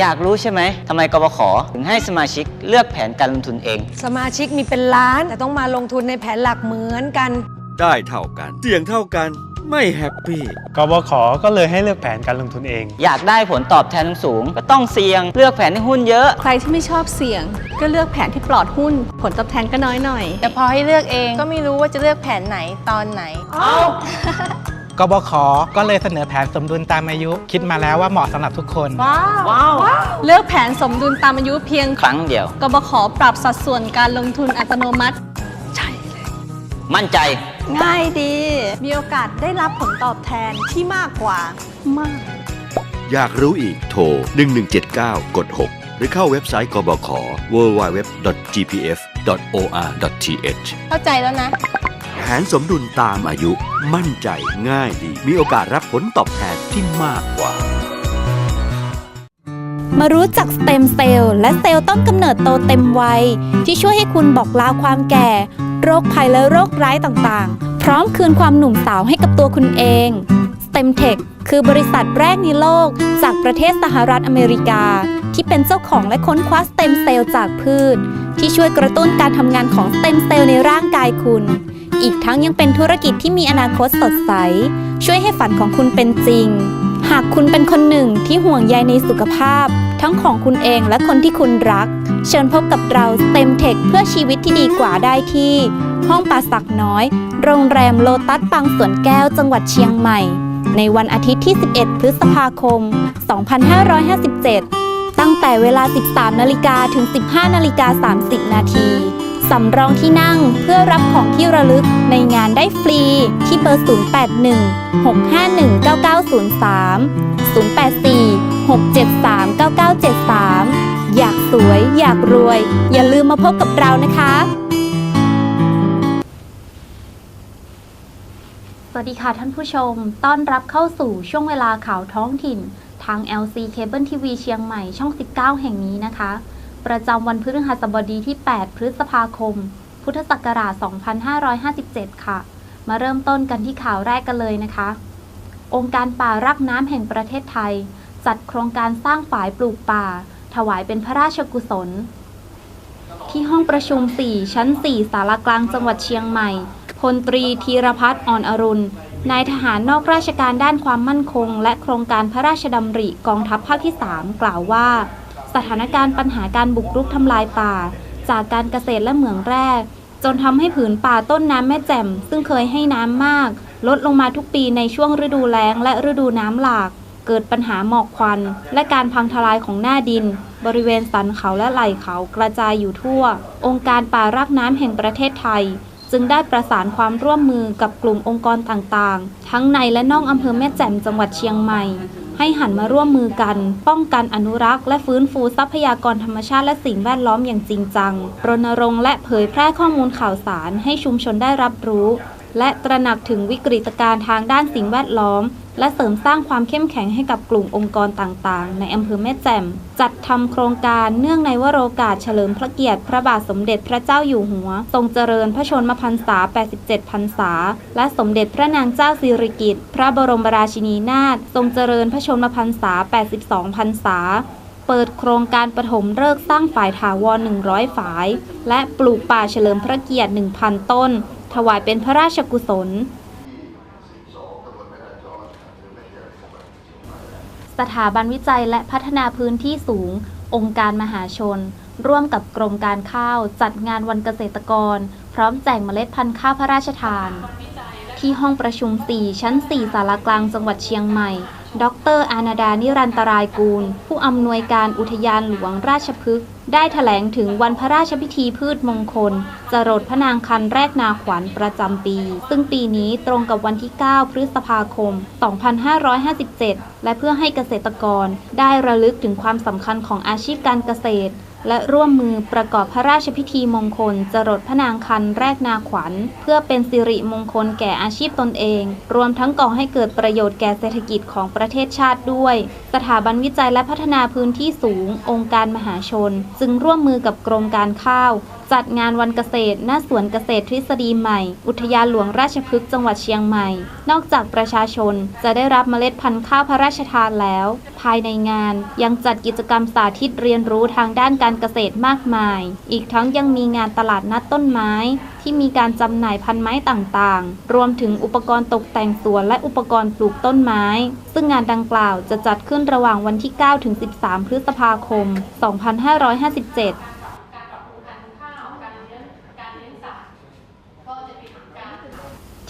อยากรู้ใช่ไหมทำไมกบขถึงให้สมาชิกเลือกแผนการลงทุนเอง สมาชิกมีเป็นล้าน แต่ต้องมาลงทุนในแผนหลักเหมือนกัน ได้เท่ากัน เสี่ยงเท่ากัน ไม่แฮปปี้ กบขก็เลยให้เลือกแผนการลงทุนเอง อยากได้ผลตอบแทนสูง ก็ต้องเสี่ยง เลือกแผนที่หุ้นเยอะ ใครที่ไม่ชอบเสี่ยง ก็เลือกแผนที่ปลอดหุ้น ผลตอบแทนก็น้อยหน่อย แต่พอให้เลือกเองก็ไม่รู้ว่าจะเลือกแผนไหนตอนไหน กบขก็เลยเสนอแผนสมดุลตามอายุ คิดมาแล้วว่าเหมาะสำหรับทุกคนเลือกแผนสมดุลตามอายุเพียงครั้งเดียว กบขปรับสัดส่วนการลงทุนอัตโนมัติมั่นใจ ง่ายดี มีโอกาสได้รับผลตอบแทนที่มากกว่ามาก อยากรู้อีกโทร 1179 กด 6 หรือเข้าเว็บไซต์กบข www.gpf.or.th เข้าใจแล้วนะแผ นสมดุลตามอายุ มั่นใจง่ายดี มีโอกาสรับผลตอบแทนที่มากกว่า มารู้จักสเต็มเซลล์และเซลล์ต้นกำเนิดโตเต็มวัย ที่ช่วยให้คุณบอกลาความแก่ โรคภัยและโรคร้ายต่างๆ พร้อมคืนความหนุ่มสาวให้กับตัวคุณเอง StemTech คือบริษัทแรกในโลก จากประเทศสหรัฐอเมริกา ที่เป็นเจ้าของและค้นคว้าสเต็มเซลล์จากพืช ที่ช่วยกระตุ้นการทำงานของสเต็มเซลล์ในร่างกายคุณ อีกทั้งยังเป็นธุรกิจที่มีอนาคตสดใส ช่วยให้ฝันของคุณเป็นจริง หากคุณเป็นคนหนึ่งที่ห่วงใยในสุขภาพ ทั้งของคุณเองและคนที่คุณรัก เชิญพบกับเรา STEM Tech เพื่อชีวิตที่ดีกว่าได้ที่ ห้องป่าสักน้อย โรงแรมโลตัสบางสวนแก้วจังหวัดเชียงใหม่ ในวันอาทิตย์ที่ 11 พฤษภาคม 2557 ตั้งแต่เวลา 13นาฬิกาถึง 15นาฬิกา30นาที สำรองที่นั่งเพื่อรับของที่ระลึกในงานได้ฟรีที่เบอร์ 081 651 9903 084 673 9973 อยากสวยอยากรวย อย่าลืมมาพบกับเรานะคะ สวัสดีค่ะท่านผู้ชม ต้อนรับเข้าสู่ช่วงเวลาข่าวท้องถิ่น ทาง LC Cable TV เชียงใหม่ช่อง 19 แห่งนี้นะคะ ประจำวันพฤหัสบดีที่ 8 พฤษภาคม พุทธศักราช 2557 ค่ะ มาเริ่มต้นกันที่ข่าวแรกกันเลยนะคะ องค์การป่ารักน้ำแห่งประเทศไทย จัดโครงการสร้างฝายปลูกป่า ถวายเป็นพระราชกุศล ที่ห้องประชุม 4 ชั้น 4 สารกลางจังหวัดเชียงใหม่ พลตรีธีรพัฒน์อ่อนอรุณ นายทหารนอกราชการด้านความมั่นคง และโครงการพระราชดำริกองทัพภาคที่ 3 กล่าวว่า สถานการณ์ปัญหาการบุกรุกทำลายป่า จากการเกษตรและเหมืองแร่จนทำให้ผืนป่าต้นน้ำแม่แจ่ม ซึ่งเคยให้น้ำมาก ลดลงมาทุกปีในช่วงฤดูแล้ง และฤดูน้ำหลาก เกิดปัญหาหมอกควัน และการพังทลายของหน้าดิน บริเวณสันเขาและไหล่เขากระจายอยู่ทั่ว องค์การป่ารักน้ำแห่งประเทศไทย จึงได้ประสานความร่วมมือกับกลุ่มองค์กรต่างๆ ทั้งในและนอกอำเภอแม่แจ่มจังหวัดเชียงใหม่ ให้หันมาร่วมมือกัน ป้องกันอนุรักษ์และฟื้นฟูทรัพยากรธรรมชาติและสิ่งแวดล้อมอย่างจริงจัง รณรงค์และเผยแพร่ข้อมูลข่าวสารให้ชุมชนได้รับรู้ และตระหนักถึงวิกฤตการณ์ทางด้านสิ่งแวดล้อม และเสริมสร้างความเข้มแข็งให้กับกลุ่มองค์กรต่างๆ ในอำเภอแม่แจ่ม จัดทำโครงการเนื่องในวโรกาสเฉลิมพระเกียรติ พระบาทสมเด็จพระเจ้าอยู่หัว ทรงเจริญพระชนมพรรษา 87 พรรษา และสมเด็จพระนางเจ้าสิริกิติ์ พระบรมราชินีนาถ ทรงเจริญพระชนมพรรษา 82 พรรษา เปิดโครงการปฐมฤกษ์สร้างฝ่ายถาวร 100 ฝ่าย และปลูกป่าเฉลิมพระเกียรติ 1,000 ต้น ถวายเป็นพระราชกุศล สถาบันวิจัยและพัฒนาพื้นที่สูง องค์การมหาชน ร่วมกับกรมการข้าว จัดงานวันเกษตรกร พร้อมแจกเมล็ดพันธุ์ข้าวพระราชทาน ที่ห้องประชุม 4 ชั้น 4 สารกลางจังหวัดเชียงใหม่ ดรอานาดานิรันตรายกูล ผู้อำนวยการอุทยานหลวงราชพฤกษ์ได้ถแถลงถึงวันพระราชพิธีพืชมงคล จรดพระนางคันแรกนาขวัญประจำปี ซึ่งปีนี้ตรงกับวันที่ 9 พฤษภาคม 2557 และเพื่อให้เกษตรกรได้ระลึกถึงความสำคัญของอาชีพการเกษตร และร่วมมือประกอบพระราชพิธีมงคล จรดพระนางคันแรกนาขวัญ เพื่อเป็นสิริมงคลแก่อาชีพตนเอง รวมทั้งก่อให้เกิดประโยชน์แก่เศรษฐกิจของประเทศชาติด้วย สถาบันวิจัยและพัฒนาพื้นที่สูง องค์การมหาชน จึงร่วมมือกับกรมการข้าว จัดงานวันเกษตรณสวนเกษตรทฤษฎีใหม่ อุทยานหลวงราชพฤกษ์จังหวัดเชียงใหม่ นอกจากประชาชนจะได้รับเมล็ดพันธุ์ข้าวพระราชทานแล้ว ภายในงานยังจัดกิจกรรมสาธิตเรียนรู้ทางด้านการเกษตรมากมาย อีกทั้งยังมีงานตลาดนัดต้นไม้ ที่มีการจำหน่ายพันไม้ต่างๆ รวมถึงอุปกรณ์ตกแต่งสวนและอุปกรณ์ปลูกต้นไม้ ซึ่งงานดังกล่าวจะจัดขึ้นระหว่างวันที่ 9 ถึง 13 พฤษภาคม 2557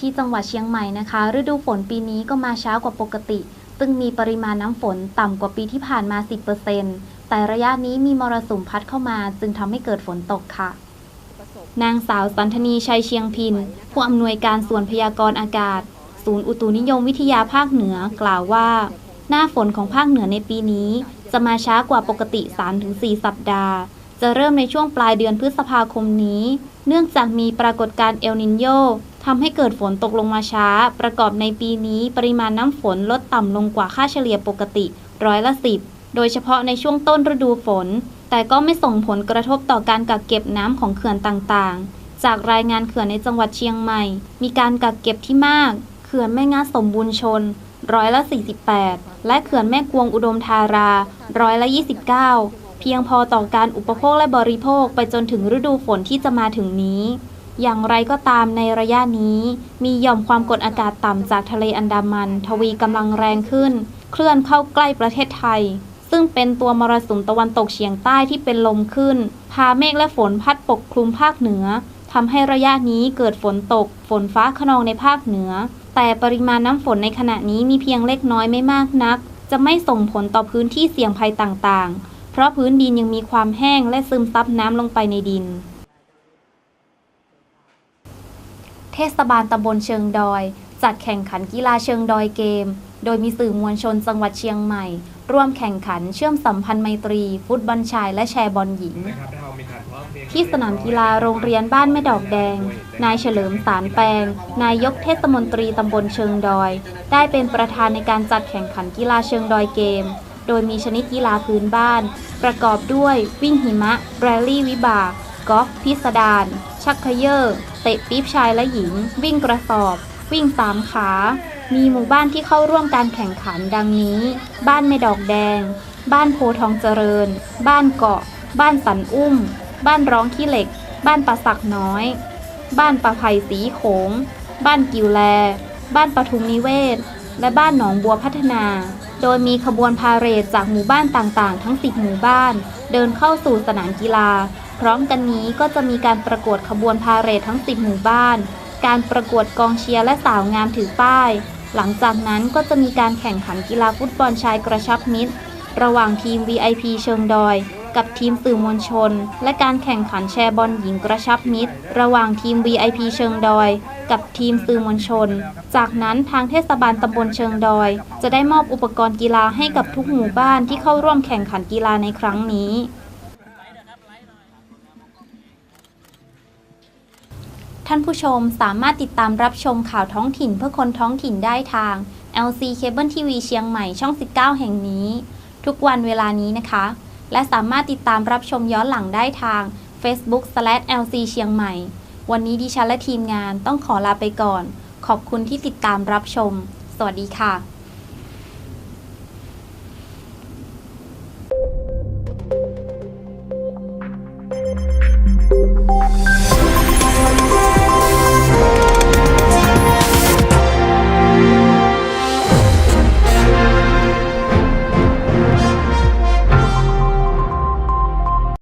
ที่จังหวัดเชียงใหม่นะคะ ฤดูฝนปีนี้ก็มาช้ากว่าปกติ ซึ่งมีปริมาณน้ำฝนต่ำกว่าปีที่ผ่านมา 10%แต่ระยะนี้มีมรสุมพัดเข้ามา จึงทำให้เกิดฝนตกค่ะ นางสาวสันธนีชัยเชียงพิน ผู้อำนวยการส่วนพยากรณ์อากาศ ศูนย์อุตุนิยมวิทยาภาคเหนือกล่าวว่า หน้าฝนของภาคเหนือในปีนี้ จะมาช้ากว่าปกติ 3-4 สัปดาห์ จะเริ่มในช่วงปลายเดือนพฤษภาคมนี้ เนื่องจากมีปรากฏการณ์เอลนินโยทำให้เกิดฝนตกลงมาช้า ประกอบในปีนี้ปริมาณน้ำฝนลดต่ำลงกว่าค่าเฉลี่ยปกติร้อยละสิบโดยเฉพาะในช่วงต้นฤดูฝน แต่ก็ไม่ส่งผลกระทบต่อการกักเก็บน้ำของเขื่อนต่างๆ จากรายงานเขื่อนในจังหวัดเชียงใหม่ มีการกักเก็บที่มาก เขื่อนแม่งาสมบูรณ์ชน ร้อยละ 48 และเขื่อนแม่กวงอุดมธารา ร้อยละ 29 เพียงพอต่อการอุปโภคและบริโภคไปจนถึงฤดูฝนที่จะมาถึงนี้ อย่างไรก็ตามในระยะนี้ มีหย่อมความกดอากาศต่ำจากทะเลอันดามัน ทวีกำลังแรงขึ้น เคลื่อนเข้าใกล้ประเทศไทย ซึ่งเป็นตัวมรสุมตะวันตกเฉียงใต้ที่เป็นลมขึ้น พาเมฆและฝนพัดปกคลุมภาคเหนือทำให้ระยะนี้เกิดฝนตก ฝนฟ้าขนองในภาคเหนือ แต่ปริมาณน้ำฝนในขณะนี้มีเพียงเล็กน้อยไม่มากนัก จะไม่ส่งผลต่อพื้นที่เสี่ยงภัยต่างๆ เพราะพื้นดินยังมีความแห้งและซึมซับน้ำลงไปในดิน เทศบาลตำบลเชิงดอย จัดแข่งขันกีฬาเชิงดอยเกม โดยมีสื่อมวลชนจังหวัดเชียงใหม่ ร่วมแข่งขันเชื่อมสัมพันธ์ไมตรี ฟุตบอลชายและแชร์บอลหญิง ที่สนามกีฬาโรงเรียนบ้านแม่ดอกแดง นายเฉลิมสารแปลง นายกเทศมนตรีตำบลเชิงดอย ได้เป็นประธานในการจัดแข่งขันกีฬาเชิงดอยเกม โดยมีชนิดกีฬาพื้นบ้าน ประกอบด้วยวิ่งหิมะ แรลลี่วิบาก กอล์ฟพิสดาร ชักเขยอร์เตะปี๊บชายและหญิง วิ่งกระสอบ วิ่งสามขา มีหมู่บ้านที่เข้าร่วมการแข่งขันดังนี้ บ้านแม่ดอกแดง บ้านโพทองเจริญ บ้านเกาะ บ้านสันอุ้ม บ้านร้องขี้เหล็ก บ้านปราสักน้อย บ้านปะไผ่สีโขง บ้านกิวแล บ้านปทุมนิเวศ และบ้านหนองบัวพัฒนา โดยมีขบวนพาเหรดจากหมู่บ้านต่างๆ ทั้ง 10 หมู่บ้าน เดินเข้าสู่สนามกีฬา พร้อมกันนี้ก็จะมีการประกวดขบวนพาเหรดทั้ง 10 หมู่บ้าน การประกวดกองเชียร์และสาวงามถือป้าย หลังจากนั้นก็จะมีการแข่งขันกีฬาฟุตบอลชายกระชับมิตร ระหว่างทีม VIP เชิงดอย กับทีมสื่อมวลชน และการแข่งขันแชร์บอลหญิงกระชับมิตร ระหว่างทีม VIP เชิงดอย กับทีมสื่อมวลชน จากนั้นทางเทศบาลตำบลเชิงดอย จะได้มอบอุปกรณ์กีฬาให้กับทุกหมู่บ้านที่เข้าร่วมแข่งขันกีฬาในครั้งนี้ท่านผู้ชมสามารถติดตามรับชมข่าวท้องถิ่นเพื่อคนท้องถิ่นได้ทาง LC Cable TV เชียงใหม่ช่อง 19 แห่งนี้ ทุกวันเวลานี้นะคะ และสามารถติดตามรับชมย้อนหลังได้ทาง Facebook/LC เชียงใหม่ วันนี้ดิฉันและทีมงานต้องขอลาไปก่อน ขอบคุณที่ติดตามรับชม สวัสดีค่ะ